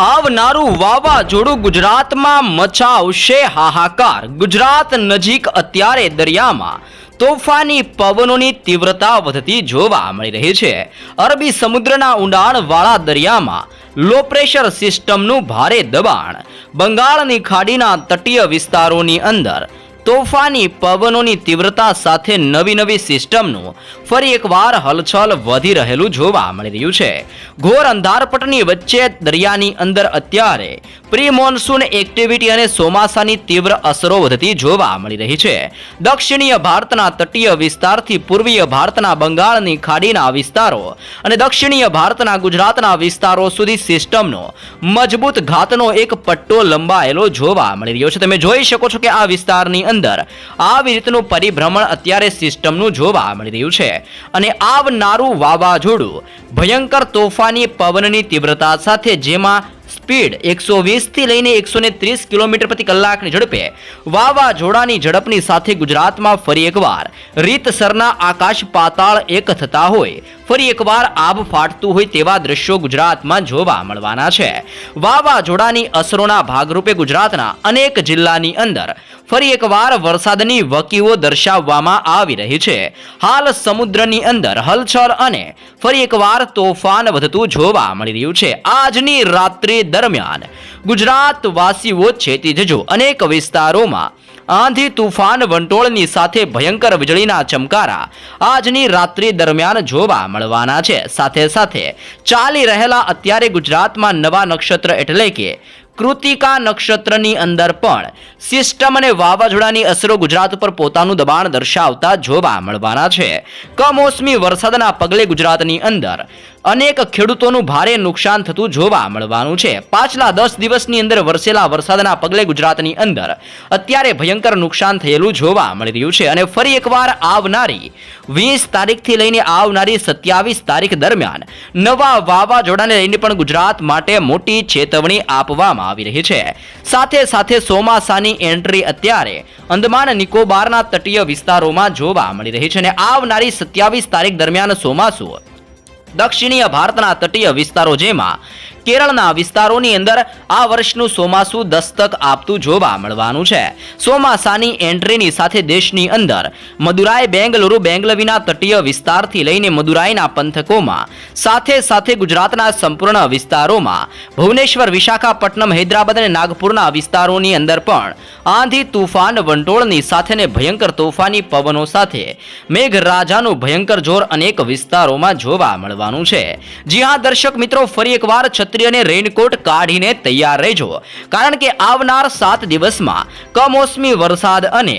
આવનારું વાવાઝોડું ગુજરાતમાં મચાવશે હાહાકાર. ગુજરાત નજીક અત્યારે દરિયામાં તોફાની પવનોની તીવ્રતા વધતી જોવા મળી રહી છે. અરબી સમુદ્રના ઊંડાણવાળા દરિયામાં લો પ્રેશર સિસ્ટમનું ભારે દબાણ. બંગાળની ખાડીના તટીય વિસ્તારોની અંદર તોફાની પવનોની તીવ્રતા સાથે નવી નવી સિસ્ટમનું ફરી એકવાર હલચલ વધી રહેલું જોવા મળી રહ્યું છે. ઘોર અંધારપટની વચ્ચે દરિયાની અંદર અત્યારે પ્રી મોન્સૂન એક્ટિવિટી અને ચોમાસાની તીવ્ર અસરો વધતી જોવા મળી રહી છે. દક્ષિણીય ભારતના તટીય વિસ્તારથી પૂર્વીય ભારતના બંગાળની ખાડીના વિસ્તારો અને દક્ષિણીય ભારતના ગુજરાતના વિસ્તારો સુધી સિસ્ટમનો મજબૂત ઘાતનો એક પટ્ટો લંબાયેલો જોવા મળી રહ્યો છે. તમે જોઈ શકો છો કે આ વિસ્તારની અંદર આવી રીતનું પરિભ્રમણ અત્યારે સિસ્ટમનું જોવા મળી રહ્યું છે. અને આવનારું વાવાઝોડું ભયંકર તોફાની પવનની તીવ્રતા સાથે જેમાં સ્પીડ એકસો વીસથી લઈને એકસો કિલોમીટર પ્રતિ કલાકની ઝડપે વાવાઝોડાની ઝડપની સાથે ગુજરાતમાં ફરી એકવાર રીતસરના આકાશ પાતાળ એક થતા હોય. ફરી એકવાર આબ ફાટતું હોય તેવા દ્રશ્યો ગુજરાતમાં જોવા મળવાના છે. વાવાઝોડાની અસરોના ભાગરૂપે ગુજરાતના અનેક જિલ્લાની અંદર ફરી એકવાર વરસાદની વકીઓ દર્શાવવામાં આવી રહી છે. હાલ સમુદ્રની અંદર હલચલ અને ફરી એકવાર તોફાન વધતું જોવા મળી રહ્યું છે. આજની રાત્રિ દરમિયાન ગુજરાતવાસીઓ છેતી જજો. અનેક વિસ્તારોમાં આંધી તુફાન વંટોળની સાથે ભયંકર વીજળીના ચમકારા આજની રાત્રિ દરમિયાન જોવા મળવાના છે. સાથે સાથે ચાલી રહેલા અત્યારે ગુજરાતમાં નવા નક્ષત્ર એટલે કે કૃતિકા નક્ષત્રની અંદર પણ સિસ્ટમ અને વાવાઝોડાની અસરો ગુજરાત ઉપર પોતાનું દબાણ દર્શાવતા જોવા મળવાના છે. કમોસમી વરસાદના પગલે ગુજરાતની અંદર અનેક ખેડૂતોનું ભારે નુકસાન થતું જોવા મળવાનું છે. પાછલા દસ દિવસની અંદર વરસેલા વરસાદના પગલે ગુજરાતની અંદર અત્યારે ભયંકર નુકસાન થયેલું જોવા મળી રહ્યું છે અને ફરી એકવાર આવનારી વીસ તારીખથી લઈને આવનારી સત્યાવીસ તારીખ દરમિયાન નવા વાવાઝોડાને લઈને પણ ગુજરાત માટે મોટી ચેતવણી આપવામાં આવી રહી છે. સાથે સાથે ચોમાસાની એન્ટ્રી અત્યારે અંદમાન નિકોબારના તટીય વિસ્તારોમાં જોવા મળી રહી છે અને આવનારી સત્યાવીસ તારીખ દરમિયાન ચોમાસું દક્ષિણીય ભારતના તટીય વિસ્તારો જેમાં કેરળના વિસ્તારોની અંદર આ વર્ષનું ચોમાસું દસ્તક આપતું જોવા મળવાનું છે. ચોમાસાની એન્ટ્રીની સાથે દેશની અંદર મદુરાઈ, બેંગલુરુ, બેંગલવીના તટીય વિસ્તારથી લઈને મદુરાઈના પંથકોમાં સાથે સાથે ગુજરાતના સંપૂર્ણ વિસ્તારોમાં ભુવનેશ્વર, વિશાખાપટ્ટનમ, હૈદરાબાદ અને નાગપુરના વિસ્તારોની અંદર પણ આંધી તુફાન વંટોળની સાથે ને ભયંકર તોફાની પવનો સાથે મેઘરાજાનું ભયંકર જોર અનેક વિસ્તારોમાં જોવા મળવાનું છે. જી હા, દર્શક મિત્રો, ફરી એકવાર છત્રી અને રેઇનકોટ કાઢીને તૈયાર રહેજો. કારણ કે આવનાર સાત દિવસમાં કમોસમી વરસાદ અને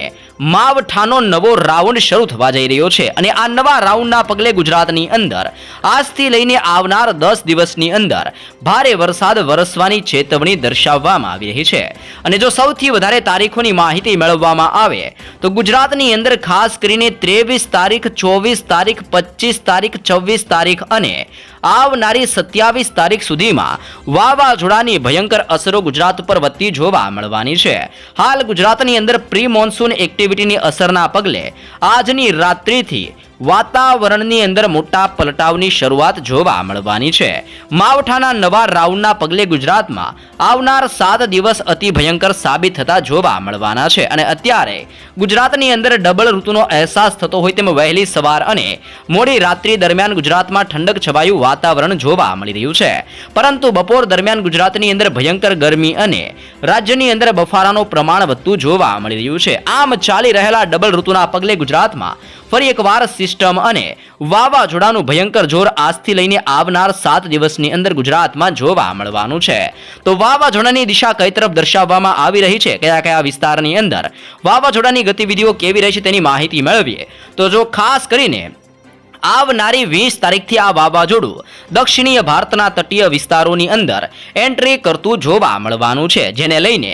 માવઠાનો નવો રાઉન્ડ શરૂ થવા જઈ રહ્યો છે. અને આ નવા રાઉન્ડના પગલે ગુજરાતની અંદર આજથી લઈને આવનાર દસ દિવસની અંદર ભારે વરસાદ વરસવાની ચેતવણી દર્શાવવામાં આવી રહી છે. અને જો સૌથી વધારે તારીખોની માહિતી મેળવવામાં આવે, તો ગુજરાતની અંદર ખાસ કરીને ત્રેવીસ તારીખ, ચોવીસ તારીખ, પચીસ તારીખ, છવ્વીસ તારીખ અને આવનારી સત્યાવીસ તારીખ સુધીમાં વાવાઝોડાની ભયંકર અસરો ગુજરાત પર વધતી જોવા મળવાની છે. હાલ ગુજરાતની અંદર પ્રી મોન્સૂન એક્ટિવિટીની અસરના પગલે આજની રાત્રિથી વાતાવરણની અંદર મોટા પલટાવની શરૂઆત જોવા મળવાની છે. માવઠાના નવા રાઉન્ડના પગલે ગુજરાતમાં આવનાર સાત દિવસ અતિ ભયંકર સાબિત થતા જોવા મળવાના છે અને અત્યારે ગુજરાતની અંદર ડબલ ઋતુનો અહેસાસ થતો હોય તેમ વહેલી સવાર અને મોડી રાત્રિ દરમિયાન ગુજરાતમાં ઠંડક છવાયું વાતાવરણ જોવા મળી રહ્યું છે. પરંતુ બપોર દરમિયાન ગુજરાતની અંદર ભયંકર ગરમી અને રાજ્યની અંદર બફારાનું પ્રમાણ વધતું જોવા મળી રહ્યું છે. આમ ચાલી રહેલા ડબલ ઋતુના પગલે ગુજરાતમાં ફરી એકવાર સિસ્ટમ અને વાવાઝોડાનું ભયંકર જોર આજથી લઈને આવનાર સાત દિવસની અંદર ગુજરાતમાં જોવા મળવાનું છે. તો વાવાઝોડાની દિશા કઈ તરફ દર્શાવવામાં આવી રહી છે? કયા કયા વિસ્તારની અંદર? વાવાઝોડાની ગતિવિધિઓ કેવી રહી છે તેની માહિતી મેળવીએ. તો જો ખાસ કરીને આવનારી વીસ તારીખથી આ વાવાઝોડું દક્ષિણીય ભારતના તટીય વિસ્તારોની અંદર એન્ટ્રી કરતું જોવા મળવાનું છે, જેને લઈને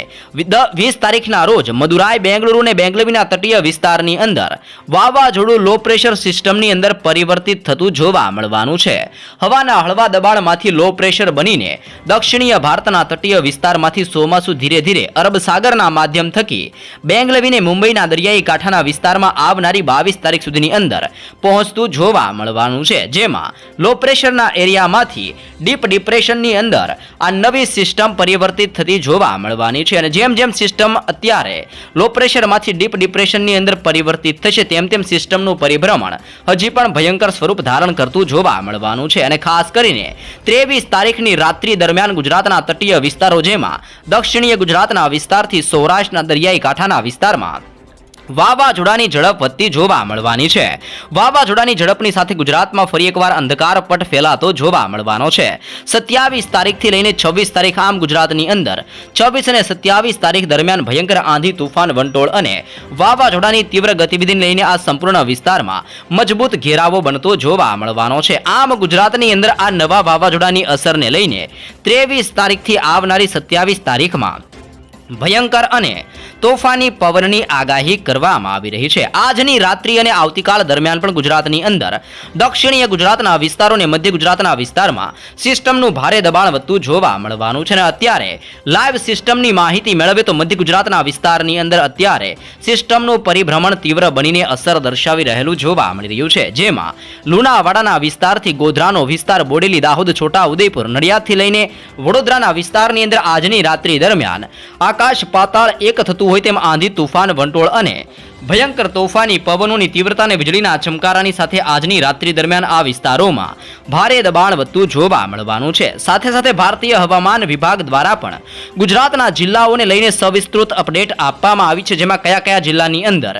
વીસ તારીખના રોજ મદુરાઈ, બેંગલુરુ અને બેંગલવીના તટીય વિસ્તારની અંદર વાવાઝોડું લો પ્રેશર સિસ્ટમની અંદર પરિવર્તિત થતું જોવા મળવાનું છે. હવાના હળવા દબાણમાંથી લો પ્રેશર બનીને દક્ષિણીય ભારતના તટીય વિસ્તારમાંથી ચોમાસું ધીરે ધીરે અરબ સાગરના માધ્યમ થકી બેંગલવીને મુંબઈના દરિયાઈ કાંઠાના વિસ્તારમાં આવનારી બાવીસ તારીખ સુધીની અંદર પહોંચતું જોવા જોવા મળવાનું છે, જેમાં લો પ્રેશરના એરિયામાંથી ડીપ ડિપ્રેશનની અંદર આ નવી સિસ્ટમ પરિવર્તિત થતી જોવા મળવાની છે અને જેમ જેમ સિસ્ટમ અત્યારે લો પ્રેશરમાંથી ડીપ ડિપ્રેશનની અંદર પરિવર્તિત થશે, તેમ તેમ સિસ્ટમનું પરિભ્રમણ હજી પણ ભયંકર સ્વરૂપ ધારણ કરતું જોવા મળવાનું છે. અને ખાસ કરીને ત્રેવીસ તારીખની રાત્રિ દરમિયાન ગુજરાતના તટીય વિસ્તારો, જેમાં દક્ષિણીય ગુજરાતના વિસ્તારથી સૌરાષ્ટ્રના દરિયાઈ કાંઠાના વિસ્તારમાં વાવાઝોડાની ઝડપ વધતી જોવા મળવાની છે. વાવાઝોડાની ઝડપની સાથે ગુજરાતમાં ફરી એકવાર અંધકાર પટ ફેલાતો જોવા મળવાનો છે. સત્યાવીસ તારીખથી લઈને છવ્વીસ તારીખ આમ ગુજરાતની અંદર. છવ્વીસ અને સત્યાવીસ તારીખ દરમિયાન ભયંકર આંધી, તુફાન, વંટોળ અને વાવાઝોડાની તીવ્ર ગતિવિધિને લઈને આ સંપૂર્ણ વિસ્તારમાં મજબૂત ઘેરાવો બનતો જોવા મળવાનો છે. આમ ગુજરાતની અંદર આ નવા વાવાઝોડાની અસરને લઈને ત્રેવીસ તારીખથી આવનારી સત્યાવીસ તારીખમાં ભયંકર અને તોફાની પવનની આગાહી કરવામાં આવી રહી છે. આજની રાત્રિ અને આવતીકાલ દરમિયાન પણ ગુજરાતની અંદર દક્ષિણીય ગુજરાતના વિસ્તારો અને મધ્ય ગુજરાતના વિસ્તારમાં સિસ્ટમનું ભારે દબાણ વધતું જોવા મળવાનું છે અને અત્યારે લાઈવ સિસ્ટમની માહિતી મેળવે તો મધ્ય ગુજરાતના વિસ્તારની અંદર અત્યારે સિસ્ટમનું પરિભ્રમણ તીવ્ર બનીને અસર દર્શાવી રહેલું જોવા મળી રહ્યું છે. જેમાં લુણાવાડાના વિસ્તારથી ગોધરાનો વિસ્તાર બોડેલી, દાહોદ છોટા ઉદયપુર નડિયાદથી લઈને વડોદરાના વિસ્તારની અંદર આજની રાત્રિ દરમિયાન આકાશ પાતાળ એક થતું હોય તેમ આંધી તુફાન, વંટોળ અને ભયંકર તોફાની પવનોની તીવ્રતા અને વીજળીના ચમકારાની સાથે આજની રાત્રિ દરમિયાન આ વિસ્તારોમાં ભારે દબાણ વધતું જોવા મળવાનું છે. સાથે સાથે ભારતીય હવામાન વિભાગ દ્વારા પણ ગુજરાતના જિલ્લાઓને લઈને સવિસ્તૃત અપડેટ આપવામાં આવી છે, જેમાં કયા કયા જિલ્લાની અંદર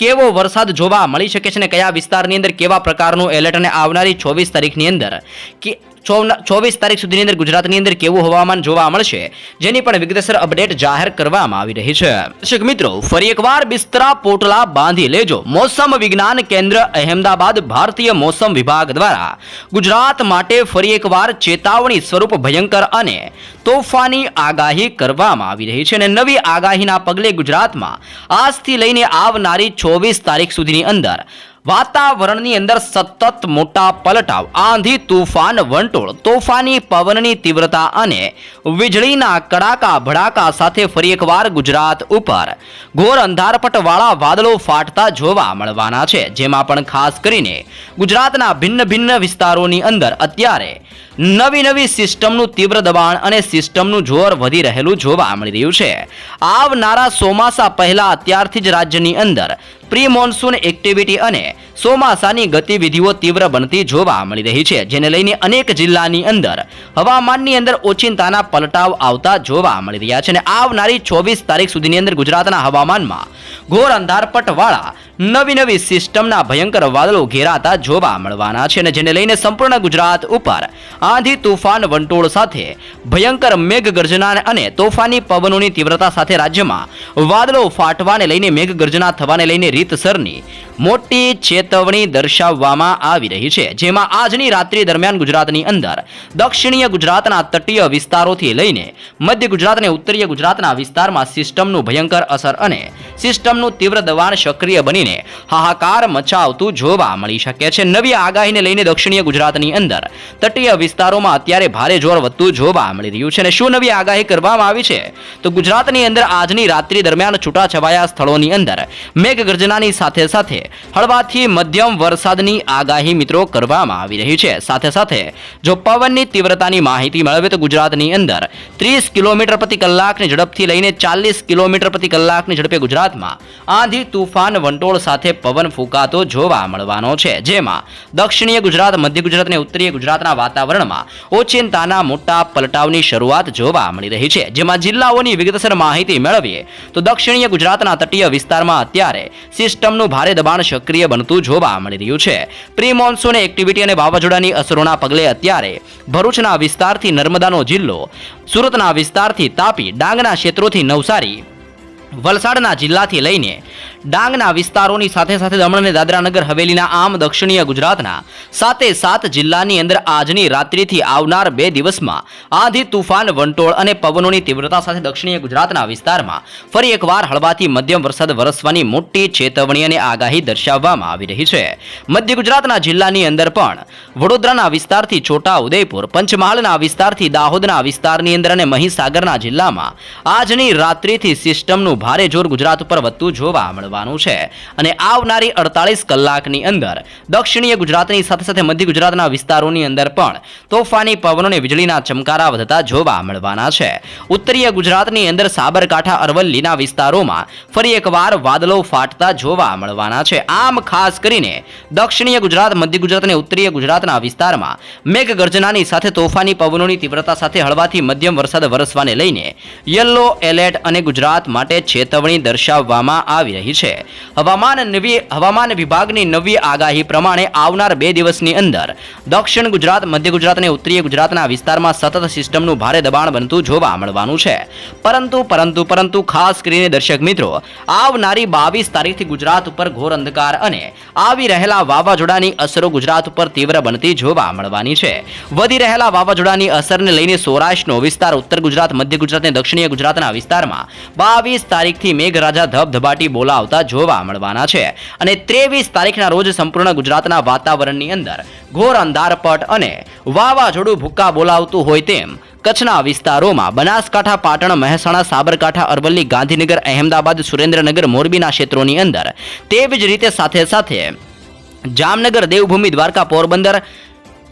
કેવો વરસાદ જોવા મળી શકે છે અને કયા વિસ્તારની અંદર કેવા પ્રકારનું એલર્ટ અને આવનારી ચોવીસ તારીખની અંદર કે ચોવીસ તારીખ સુધીની અંદર ગુજરાતની અંદર કેવું હવામાન જોવા મળશે, જેની પણ વિગતસર અપડેટ જાહેર કરવામાં આવી રહી છે. દર્શક મિત્રો, ફરી એકવાર બિસ્તરા પોટલા બાંધી લેજો. મોસમ વિજ્ઞાન કેન્દ્ર અહેમદાબાદ ભારતીય મોસમ વિભાગ દ્વારા ગુજરાત માટે ફરી એકવાર ચેતવણી સ્વરૂપ ભયંકર અને તોફાની આગાહી કરવામાં આવી રહી છે અને નવી આગાહીના પગલે ગુજરાતમાં આજથી લઈને આવનારી ચોવીસ તારીખ સુધીની અંદર વાતાવરણની અંદર સતત મોટા પલટાવ, આંધી, તુફાન, વંટોળ, તોફાની પવનની તીવ્રતા અને વીજળીના કડાકા ભડાકા સાથે ફરી એકવાર ગુજરાત ઉપર ઘોર અંધારપટવાળા વાદળો ફાટતા જોવા મળવાના છે, જેમાં પણ ખાસ કરીને ગુજરાતના ભિન્ન ભિન્ન વિસ્તારોની અંદર અત્યારે નવી નવી સિસ્ટમનું તીવ્ર દબાણ અને સિસ્ટમનું જોર વધી રહેલું જોવા મળી રહ્યું છે. આવનારા ચોમાસા પહેલા અત્યારથી જ રાજ્યની અંદર પ્રી મોન્સૂન એક્ટિવિટી અને ચોમાસાની ગતિવિધિઓ તીવ્ર બનતી જોવા મળી રહી છે, જેને લઈને અનેક જિલ્લાની અંદર હવામાનની અંદર ઓચિંતાના પલટાવ આવતા જોવા મળી રહ્યા છે અને આવનારી ચોવીસ તારીખ સુધીની અંદર ગુજરાતના હવામાનમાં ઘોર અંધારપટવાળા નવી નવી સિસ્ટમના ભયંકર વાદળો ઘેરાતા જોવા મળવાના છે અને જેને લઈને સંપૂર્ણ ગુજરાત ઉપર આંધી તુફાન વંટોળ સાથે ભયંકર મેઘગર્જના અને તોફાની પવનોની તીવ્રતા સાથે રાજ્યમાં વાદળો ફાટવાને લઈને મેઘગર્જના થવાને લઈને રીતસરની મોટી ચેતવણી દર્શાવવામાં આવી રહી છે, જેમાં આજની રાત્રિ દરમિયાન ગુજરાતની અંદર દક્ષિણીય ગુજરાતના તટીય વિસ્તારોથી લઈને મધ્ય ગુજરાત અને ઉત્તરીય ગુજરાતના વિસ્તારમાં સિસ્ટમનું ભયંકર અસર અને સિસ્ટમનું તીવ્ર દબાણ સક્રિય બનીને હાહાકાર મચાવતું જોવા મળી શકે છે. નવી આગાહીને લઈને દક્ષિણીય ગુજરાતની અંદર તટીય વિસ્તારોમાં અત્યારે ભારે જોર વધતું જોવા મળી રહ્યું છે અને શું નવી આગાહી કરવામાં આવી છે? તો ગુજરાતની અંદર આજની રાત્રિ દરમિયાન છૂટાછવાયા સ્થળોની અંદર મેઘગર્જનાની સાથે સાથે હળવાથી મધ્યમ વરસાદની આગાહી મિત્રો કરવામાં આવી રહી છે. સાથે સાથે જો પવનની તીવ્રતાની માહિતી મેળવે તો ગુજરાતની અંદર ત્રીસ કિલોમીટર પ્રતિ કલાકની ઝડપથી લઈને ચાલીસ કિલોમીટર પ્રતિ કલાકની ઝડપે ગુજરાતમાં આંધી તુફાન વંટોળ સાથે પવન ફૂંકાતો જોવા મળવાનો છે. જેમાં દક્ષિણીય ગુજરાત, મધ્ય ગુજરાત અને ઉત્તરીય ગુજરાતના વાતાવરણમાં ઓચિંતાના મોટા પલટાવની શરૂઆત જોવા મળી રહી છે. જેમાં જિલ્લાઓની વિગતસર માહિતી મેળવીએ તો દક્ષિણીય ગુજરાતના તટીય વિસ્તારમાં અત્યારે સિસ્ટમનું ભારે દબાણ સક્રિય બનતું જોવા મળી રહ્યું છે. પ્રી મોન્સૂન એક્ટિવિટી અને વાવાઝોડાની અસરોના પગલે અત્યારે ભરૂચના વિસ્તારથી નર્મદાનો જિલ્લો સુરતના વિસ્તારથી તાપી ડાંગના ક્ષેત્રોથી નવસારી વલસાડના જિલ્લાથી લઈને ડાંગના વિસ્તારોની સાથે સાથે દમણ અને દાદરાનગર હવેલીના આમ દક્ષિણીય ગુજરાતના સાતે સાત જિલ્લાની અંદર આજની રાત્રિથી આવનાર બે દિવસમાં આંધી, તુફાન, વંટોળ અને પવનોની તીવ્રતા સાથે દક્ષિણીય ગુજરાતના વિસ્તારમાં ફરી એકવાર હળવાથી મધ્યમ વરસાદ વરસવાની મોટી ચેતવણી અને આગાહી દર્શાવવામાં આવી રહી છે. મધ્ય ગુજરાતના જિલ્લાની અંદર પણ વડોદરાના વિસ્તારથી છોટા ઉદયપુર, પંચમહાલના વિસ્તારથી દાહોદના વિસ્તારની અંદર અને મહીસાગરના જિલ્લામાં આજની રાત્રિથી સિસ્ટમનું ભારે જોર ગુજરાત ઉપર વધતું જોવા મળવાનું મળવાનું છે. અને આવનારી અડતાલીસ કલાકની અંદર દક્ષિણીય ગુજરાતની સાથે સાથે મધ્ય ગુજરાતના વિસ્તારોની અંદર પણ તોફાની પવનો અને વીજળીના ચમકારા વધતા જોવા મળવાના છે. ઉત્તરીય ગુજરાતની અંદર સાબરકાંઠા, અરવલ્લીના વિસ્તારોમાં ફરી એકવાર વાદળો ફાટતા જોવા મળવાના છે. આમ ખાસ કરીને દક્ષિણીય ગુજરાત, મધ્ય ગુજરાત અને ઉત્તરીય ગુજરાતના વિસ્તારમાં મેઘગર્જનાની સાથે તોફાની પવનોની તીવ્રતા સાથે હળવાથી મધ્યમ વરસાદ વરસવાને લઈને યલો એલર્ટ અને ગુજરાત માટે ચેતવણી દર્શાવવામાં આવી રહી છે. હવામાન નવી હવામાન વિભાગની નવી આગાહી પ્રમાણે આવનાર બે દિવસની અંદર દક્ષિણ ગુજરાત, મધ્ય ગુજરાત અને ઉત્તરીય ગુજરાતના વિસ્તારમાં સતત સિસ્ટમનું ભારે દબાણ બનતું જોવા મળવાનું છે. પરંતુ પરંતુ પરંતુ ખાસ કરીને દર્શક મિત્રો, આવનારી બાવીસ તારીખથી ગુજરાત ઉપર ઘોર અંધકાર અને આવી રહેલા વાવાઝોડાની અસરો ગુજરાત ઉપર તીવ્ર બનતી જોવા મળવાની છે. વધી રહેલા વાવાઝોડાની અસરને લઈને સૌરાષ્ટ્રનો વિસ્તાર, ઉત્તર ગુજરાત, મધ્ય ગુજરાત અને દક્ષિણીય ગુજરાતના વિસ્તારમાં બાવીસ તારીખથી મેઘરાજા ધબધબાટી બોલાવતા જોવા મળવાના છે. અને ત્રેવીસ તારીખના રોજ સંપૂર્ણ ગુજરાતના વાતાવરણની અંદર ઘોર અંધારપટ અને વાવાઝોડું ભૂક્કા બોલાવતું હોય તેમ કચ્છના વિસ્તારોમાં બનાસકાંઠા, પાટણ, મહેસાણા, સાબરકાંઠા, અરવલ્લી, ગાંધીનગર, અહેમદાબાદ, સુરેન્દ્રનગર, મોરબીના ક્ષેત્રોની અંદર તેવી જ રીતે સાથે સાથે જામનગર, દેવભૂમિ, દ્વારકા, પોરબંદર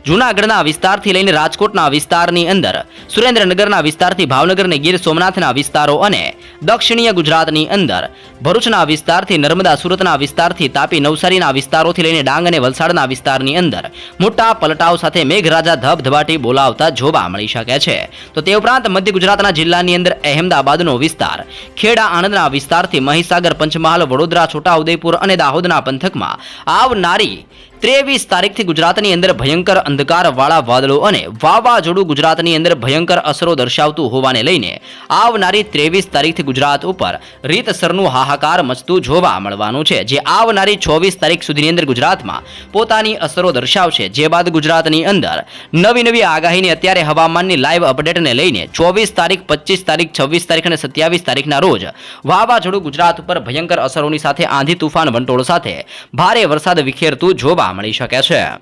જૂનાગઢના વિસ્તારથી લઈને રાજકોટના વિસ્તારની અંદર, સુરેન્દ્રનગરના વિસ્તારથી ભાવનગર અને ગીર સોમનાથના વિસ્તારો અને દક્ષિણીય ગુજરાતની અંદર, ભરૂચના વિસ્તારથી નર્મદા સુરતના વિસ્તારથી તાપી નવસારીના વિસ્તારોથી લઈને ડાંગ અને વલસાડના વિસ્તારની અંદર, મોટા પલટાવ સાથે મેઘરાજા ધબધબાટી બોલાવતા જોવા મળી શકે છે. તો તે ઉપરાંત મધ્ય ગુજરાતના જિલ્લાની અંદર અહેમદાબાદનો વિસ્તાર, ખેડા આણંદના વિસ્તારથી મહીસાગર પંચમહાલ, વડોદરા છોટાઉદેપુર અને દાહોદના પંથકમાં આવનારી ત્રેવીસ તારીખથી ગુજરાતની અંદર ભયંકર અંધકારવાળા વાદળો અને વાવાઝોડું ગુજરાતની અંદર ભયંકર અસરો દર્શાવતું હોવાને લઈને આવનારી ત્રેવીસ તારીખથી ગુજરાત ઉપર રીતસરનું હાહાકાર મચતું જોવા મળવાનું છે. જે આવનારી ચોવીસ તારીખ સુધીની અંદર ગુજરાતમાં પોતાની અસરો દર્શાવશે. જે બાદ ગુજરાતની અંદર નવી નવી આગાહીની અત્યારે હવામાનની લાઈવ અપડેટને લઈને ચોવીસ તારીખ, પચીસ તારીખ, છવ્વીસ તારીખ અને સત્યાવીસ તારીખના રોજ વાવાઝોડું ગુજરાત ઉપર ભયંકર અસરોની સાથે આંધી તુફાન વંટોળ સાથે ભારે વરસાદ વિખેરતું જોવા મળી શકે છે.